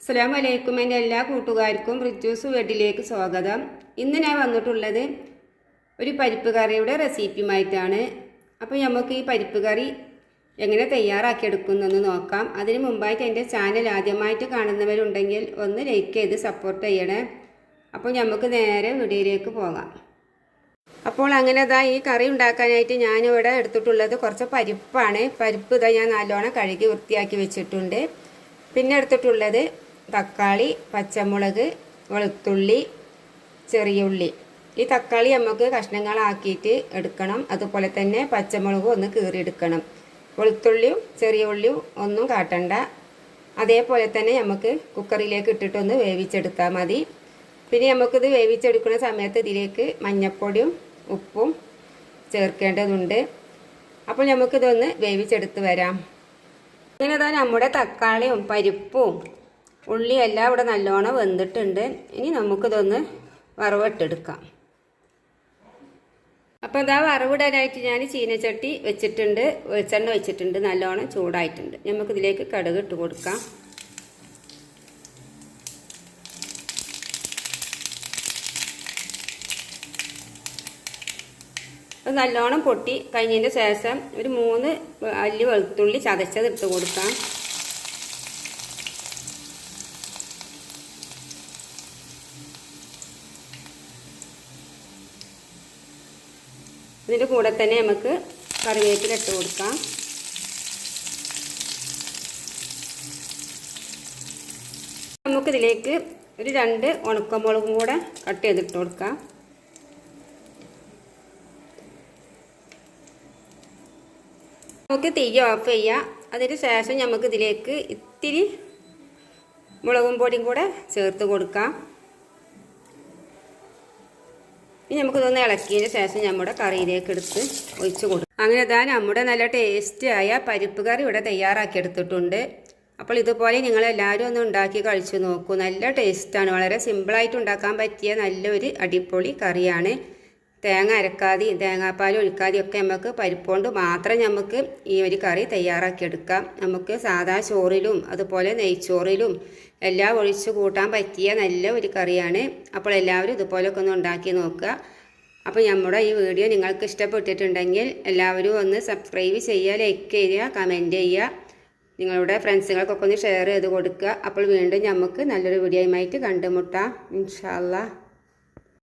അസ്സലാമു വലൈക്കും എന്റെ എല്ലാ കൂട്ടുകാർക്കും റിജ്യൂസ് വീട്ടിലേക്ക് സ്വാഗതം. ഇന്ന് ഞാൻ വന്നിട്ടുള്ളത് ഒരു പരിപ്പ് കറിയുടെ റെസിപ്പിയുമായിട്ടാണ്. അപ്പോൾ നമുക്ക് ഈ പരിപ്പ് കറി എങ്ങനെ തയ്യാറാക്കിയെടുക്കുന്നതെന്ന് നോക്കാം. അതിന് മുമ്പായിട്ട് എന്റെ ചാനൽ ആദ്യമായിട്ട് കാണുന്നവരുണ്ടെങ്കിൽ ഒന്ന് ലൈക്ക് ചെയ്ത് സപ്പോർട്ട് ചെയ്യണേ. അപ്പോൾ നമുക്ക് നേരെ വീഡിയോയിലേക്ക് പോകാം. അപ്പോൾ അങ്ങനെ ഇതാ ഈ കറി ഉണ്ടാക്കാനായിട്ട് ഞാനിവിടെ എടുത്തിട്ടുള്ളത് കുറച്ച് പരിപ്പാണ്. പരിപ്പ് ഇതാ ഞാൻ നല്ലോണം കഴുകി വൃത്തിയാക്കി വെച്ചിട്ടുണ്ട്. പിന്നെ എടുത്തിട്ടുള്ളത് തക്കാളി പച്ചമുളക് വെളുത്തുള്ളി ചെറിയ ഉള്ളി. ഈ തക്കാളി നമുക്ക് കഷ്ണങ്ങളാക്കിയിട്ട് എടുക്കണം. അതുപോലെ തന്നെ പച്ചമുളകും ഒന്ന് കീറിയെടുക്കണം. വെളുത്തുള്ളിയും ചെറിയ ഉള്ളിയും ഒന്നും കാട്ടണ്ട. അതേപോലെ തന്നെ നമുക്ക് കുക്കറിലേക്ക് ഇട്ടിട്ടൊന്ന് വേവിച്ചെടുത്താൽ മതി. പിന്നെ നമുക്കിത് വേവിച്ചെടുക്കുന്ന സമയത്ത് ഇതിലേക്ക് മഞ്ഞൾപ്പൊടിയും ഉപ്പും ചേർക്കേണ്ടതുണ്ട്. അപ്പോൾ നമുക്കിതൊന്ന് വേവിച്ചെടുത്ത് വരാം. ഇങ്ങനെ നമ്മുടെ തക്കാളിയും പരിപ്പും ഉള്ളിയും എല്ലാം ഇവിടെ നല്ലോണം വെന്തിട്ടുണ്ട്. ഇനി നമുക്കിതൊന്ന് വറവിട്ടെടുക്കാം. അപ്പോൾ ഇതാ വറവിടാനായിട്ട് ഞാൻ ചീനച്ചട്ടി വെച്ചിട്ടുണ്ട്. വെളിച്ചെണ്ണ വെച്ചിട്ടുണ്ട്. നല്ലോണം ചൂടായിട്ടുണ്ട്. നമുക്കിതിലേക്ക് കടുക് ഇട്ട് കൊടുക്കാം. അത് നല്ലോണം പൊട്ടി കഴിഞ്ഞതിന്റെ ശേഷം ഒരു മൂന്ന് അല്ലി വെളുത്തുള്ളി ചതച്ചത് ഇട്ട് കൊടുക്കാം. ഇതിന്റെ കൂടെ തന്നെ നമുക്ക് കറിവേപ്പില ഇട്ട് കൊടുക്കാം. നമുക്കിതിലേക്ക് ഒരു രണ്ട് ഉണക്കമുളകും കൂടെ കട്ട് ചെയ്തിട്ട് കൊടുക്കാം. നമുക്ക് തീ ഓഫ് ചെയ്യാം. അതിന് ശേഷം നമുക്കിതിലേക്ക് ഇത്തിരി മുളകും പൊടിയും കൂടെ ചേർത്ത് കൊടുക്കാം. ഇനി നമുക്കിതൊന്ന് ഇളക്കിയതിന് ശേഷം നമ്മുടെ കറിയിലേക്ക് എടുത്ത് ഒഴിച്ചു കൊടുക്കും. അങ്ങനെ ഇതാ നമ്മുടെ നല്ല ടേസ്റ്റിയായ പരിപ്പ് കറി ഇവിടെ തയ്യാറാക്കിയെടുത്തിട്ടുണ്ട് അപ്പോൾ ഇതുപോലെ നിങ്ങളെല്ലാവരും ഒന്ന് ഉണ്ടാക്കി കഴിച്ചു നോക്കൂ. നല്ല ടേസ്റ്റാണ് വളരെ സിമ്പിളായിട്ട് ഉണ്ടാക്കാൻ പറ്റിയ നല്ലൊരു അടിപൊളി കറിയാണ്. തേങ്ങ അരക്കാതെയും തേങ്ങാപ്പാൽ ഒഴിക്കാതെയും ഒക്കെ നമുക്ക് പരിപ്പുകൊണ്ട് മാത്രം നമുക്ക് ഈ ഒരു കറി തയ്യാറാക്കിയെടുക്കാം നമുക്ക് സാധാ ചോറിലും അതുപോലെ നെയ്ച്ചോറിലും എല്ലാം ഒഴിച്ച് കൂട്ടാൻ പറ്റിയ നല്ല ഒരു കറിയാണ്. അപ്പോൾ എല്ലാവരും ഇതുപോലൊക്കെ ഒന്ന് ഉണ്ടാക്കി നോക്കുക. അപ്പോൾ നമ്മുടെ ഈ വീഡിയോ നിങ്ങൾക്ക് ഇഷ്ടപ്പെട്ടിട്ടുണ്ടെങ്കിൽ എല്ലാവരും ഒന്ന് സബ്സ്ക്രൈബ് ചെയ്യുക ലൈക്ക് ചെയ്യുക കമന്റ് ചെയ്യുക. നിങ്ങളുടെ ഫ്രണ്ട്സുകൾക്കൊക്കെ ഒന്ന് ഷെയർ ചെയ്ത് കൊടുക്കുക. അപ്പോൾ വീണ്ടും നമുക്ക് നല്ലൊരു വീഡിയോയുമായിട്ട് കണ്ടുമുട്ടാം. ഇൻഷാല്ലാ